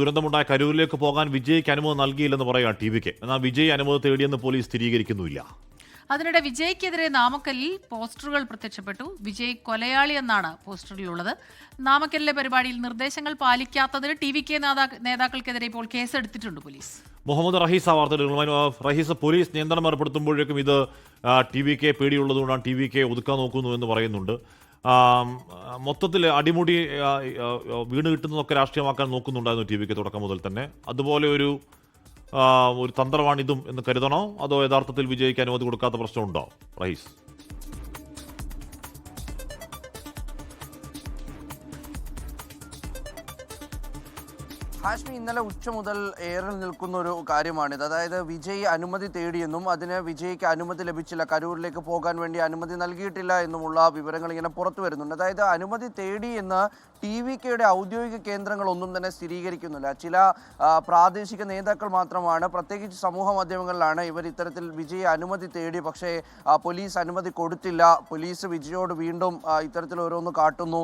ദുരന്തമുണ്ടായ കരൂരിലേക്ക് പോകാൻ വിജയ്ക്ക് അനുമതി നൽകിയില്ലെന്ന് പറയുക ടി വിക്ക്. എന്നാൽ വിജയ് അനുമതി തേടിയെന്ന് പോലീസ് സ്ഥിരീകരിക്കുന്നുമില്ല. അതിനിടെ വിജയ്ക്കെതിരെ നാമക്കല്ലിൽ പോസ്റ്ററുകൾ പ്രത്യക്ഷപ്പെട്ടു. വിജയ് കൊലയാളി എന്നാണ് പോസ്റ്ററിലുള്ളത്. നാമക്കല്ലിലെ പരിപാടിയിൽ നിർദ്ദേശങ്ങൾ പാലിക്കാത്തതിന് ടി വി കെ നേതാക്കൾക്കെതിരെ ഇപ്പോൾ കേസെടുത്തിട്ടുണ്ട് പോലീസ്. മുഹമ്മദ് റഹീസ വാർത്തകൾ റഹീസ് പോലീസ് നിയന്ത്രണം ഏർപ്പെടുത്തുമ്പോഴേക്കും ഇത് ടി വി കെ പേടിയുള്ളതുകൊണ്ടാണ് ടി വി കെ ഒതുക്കാൻ നോക്കുന്നു എന്ന് പറയുന്നുണ്ട്. മൊത്തത്തിൽ അടിമുടി വീണ് കിട്ടുന്നതൊക്കെ രാഷ്ട്രീയമാക്കാൻ നോക്കുന്നുണ്ടായിരുന്നു ടി വി കെ തുടക്കം മുതൽ തന്നെ. അതുപോലെ ഒരു ഒരു തന്ത്രമാണിതും എന്ന് കരുതണോ? അതോ യഥാർത്ഥത്തിൽ വിജയിക്ക് അനുമതി കൊടുക്കാത്ത പ്രശ്നമുണ്ടോ? റഹീസ്. ഹാഷ്മി ഇന്നലെ ഉച്ച മുതൽ ഏറിൽ നിൽക്കുന്ന ഒരു കാര്യമാണിത്. അതായത് വിജയ് അനുമതി തേടിയെന്നും അതിന് വിജയ്ക്ക് അനുമതി ലഭിച്ചില്ല. കരൂരിലേക്ക് പോകാൻ വേണ്ടി അനുമതി നൽകിയിട്ടില്ല എന്നുമുള്ള വിവരങ്ങൾ ഇങ്ങനെ പുറത്തു വരുന്നുണ്ട്. അതായത് അനുമതി തേടി എന്ന് ടി വി കെയുടെ ഔദ്യോഗിക കേന്ദ്രങ്ങളൊന്നും തന്നെ സ്ഥിരീകരിക്കുന്നില്ല. ചില പ്രാദേശിക നേതാക്കൾ മാത്രമാണ് പ്രത്യേകിച്ച് സമൂഹ മാധ്യമങ്ങളിലാണ് ഇവർ ഇത്തരത്തിൽ വിജയ് അനുമതി തേടി. പക്ഷേ പോലീസ് അനുമതി കൊടുത്തില്ല. പോലീസ് വിജയോട് വീണ്ടും ഇത്തരത്തിൽ ഓരോന്ന് കാട്ടുന്നു.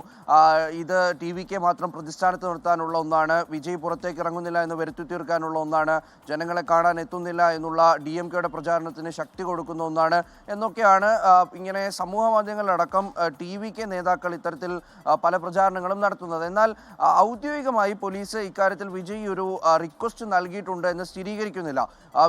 ഇത് ടി വി കെ മാത്രം പ്രതിസ്ഥാനത്ത് നിർത്താനുള്ള ഒന്നാണ് വിജയ് പുറത്തേക്ക് ഇറങ്ങുന്നില്ല എന്ന് വരുത്തി തീർക്കാനുള്ള ഒന്നാണ്. ജനങ്ങളെ കാണാൻ എത്തുന്നില്ല എന്നുള്ള ഡി എം കെയുടെ പ്രചാരണത്തിന് ശക്തി കൊടുക്കുന്ന ഒന്നാണ്. എന്നൊക്കെയാണ് ഇങ്ങനെ സമൂഹ മാധ്യമങ്ങളിലടക്കം ടി വി കെ നേതാക്കൾ ഇത്തരത്തിൽ പല പ്രചാരണങ്ങളും നടത്തുന്നത്. എന്നാൽ ഔദ്യോഗികമായി പോലീസ് ഇക്കാര്യത്തിൽ വിജയ് ഒരു റിക്വസ്റ്റ് നൽകിയിട്ടുണ്ട് എന്ന് സ്ഥിരീകരിക്കുന്നില്ല.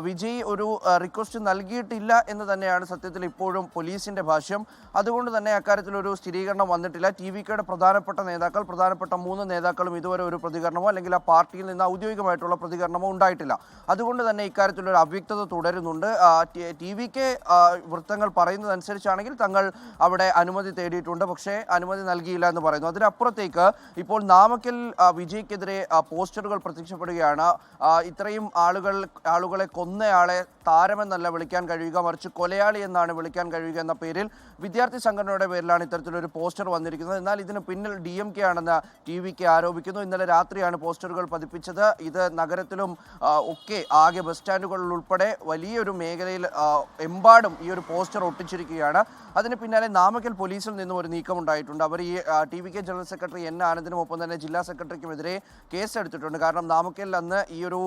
വിജയ് ഒരു റിക്വസ്റ്റ് നൽകിയിട്ടില്ല എന്ന് തന്നെയാണ് സത്യത്തിൽ ഇപ്പോഴും പോലീസിന്റെ ഭാഷ്യം. അതുകൊണ്ട് തന്നെ അക്കാര്യത്തിൽ ഒരു സ്ഥിരീകരണം വന്നിട്ടില്ല. ടി വി കെയുടെ പ്രധാനപ്പെട്ട നേതാക്കൾ പ്രധാനപ്പെട്ട മൂന്ന് നേതാക്കളും ഇതുവരെ ഒരു പ്രതികരണമോ അല്ലെങ്കിൽ ആ പാർട്ടിയിൽ നിന്ന് ഔദ്യോഗികമായിട്ടുള്ള പ്രതികരണമോ ഉണ്ടായിട്ടില്ല. അതുകൊണ്ട് തന്നെ ഇക്കാര്യത്തിലൊരു അവ്യക്തത തുടരുന്നുണ്ട്. ടി വി കെ വൃത്തങ്ങൾ പറയുന്നതനുസരിച്ചാണെങ്കിൽ തങ്ങൾ അവിടെ അനുമതി തേടിയിട്ടുണ്ട്. പക്ഷേ അനുമതി നൽകിയില്ല എന്ന് പറയുന്നു. അതിനപ്പുറത്തേക്ക് ഇപ്പോൾ നാമക്കൽ വിജയ്ക്കെതിരെ പോസ്റ്ററുകൾ പ്രത്യക്ഷപ്പെടുകയാണ്. ഇത്രയും ആളുകൾ ആളുകളെ കൊന്നയാളെ താരമെന്നല്ല വിളിക്കാൻ കഴിയുക മറിച്ച് കൊലയാളി എന്നാണ് വിളിക്കാൻ കഴിയുക എന്ന പേരിൽ വിദ്യാർത്ഥി സംഘടനയുടെ പേരിലാണ് ഇത്തരത്തിലൊരു പോസ്റ്റർ വന്നിരിക്കുന്നത്. എന്നാൽ ഇതിന് പിന്നിൽ ഡി എം കെ ആണെന്ന് ടി വി കെ ആരോപിക്കുന്നു. ഇന്നലെ രാത്രിയാണ് പോസ്റ്ററുകൾ പതിപ്പിച്ചത്. ഇത് നഗരത്തിലും ഒക്കെ ആകെ ബസ് സ്റ്റാൻഡുകളിൽ ഉൾപ്പെടെ വലിയൊരു മേഖലയിൽ എമ്പാടും ഈ ഒരു പോസ്റ്റർ ഒട്ടിച്ചിരിക്കുകയാണ്. അതിന് പിന്നാലെ നാമക്കൽ പോലീസിൽ നിന്നും ഒരു നീക്കം ഉണ്ടായിട്ടുണ്ട് അവർ ഈ T V K general secretary N ആനന്ദിനും ഒപ്പം തന്നെ ജില്ലാ സെക്രട്ടറിക്കുമെതിരെ കേസ് എടുത്തിട്ടുണ്ട് കാരണം നാമക്കലിൽ അന്ന് ഈ ഒരു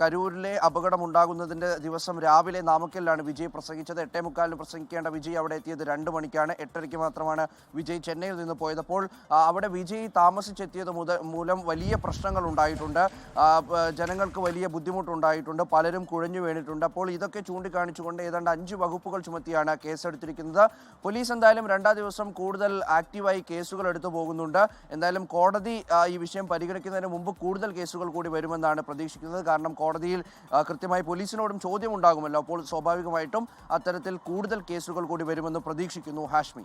കരൂരിലെ അപകടം ഉണ്ടാകുന്നതിന്റെ ദിവസം രാവിലെ നാമക്കലിലാണ് വിജയ് പ്രസംഗിച്ചത്. എട്ടേ മുക്കാലിന് പ്രസംഗിക്കേണ്ട വിജയ് അവിടെ എത്തിയത് രണ്ട് മണിക്കാണ്. എട്ടരയ്ക്ക് മാത്രമാണ് വിജയ് ചെന്നൈയിൽ നിന്ന് പോയതപ്പോൾ അവിടെ വിജയ് താമസിച്ചെത്തിയത് മുതൽ മൂലം വലിയ പ്രശ്നങ്ങൾ ഉണ്ടായിട്ടുണ്ട്. പ- ജനങ്ങൾക്ക് വലിയ ബുദ്ധിമുട്ടുണ്ടായിട്ടുണ്ട്. പലരും കുഴഞ്ഞു വീണിട്ടുണ്ട്. അപ്പോൾ ഇതൊക്കെ ചൂണ്ടിക്കാണിച്ചുകൊണ്ട് ഏതാണ്ട് അഞ്ച് വകുപ്പുകൾ ചുമത്തിയാണ് കേസെടുത്തിരിക്കുന്നത്. പോലീസ് എന്തായാലും രണ്ടാം ദിവസം കൂടുതൽ ആക്റ്റീവായി കേസുകൾ എടുത്തു പോകുന്നുണ്ട്. എന്തായാലും കോടതി ഈ വിഷയം പരിഗണിക്കുന്നതിന് മുമ്പ് കൂടുതൽ കേസുകൾ കൂടി വരുമെന്നാണ് പ്രതീക്ഷിക്കുന്നത്. കാരണം കോടതിയിൽ കൃത്യമായി പോലീസിനോടും ചോദ്യം ഉണ്ടാകുമല്ലോ അപ്പോൾ സ്വാഭാവികമായിട്ടും അത്തരത്തിൽ കൂടുതൽ കേസുകൾ കൂടി വരുമെന്ന് പ്രതീക്ഷിക്കുന്നു ഹാഷ്മി.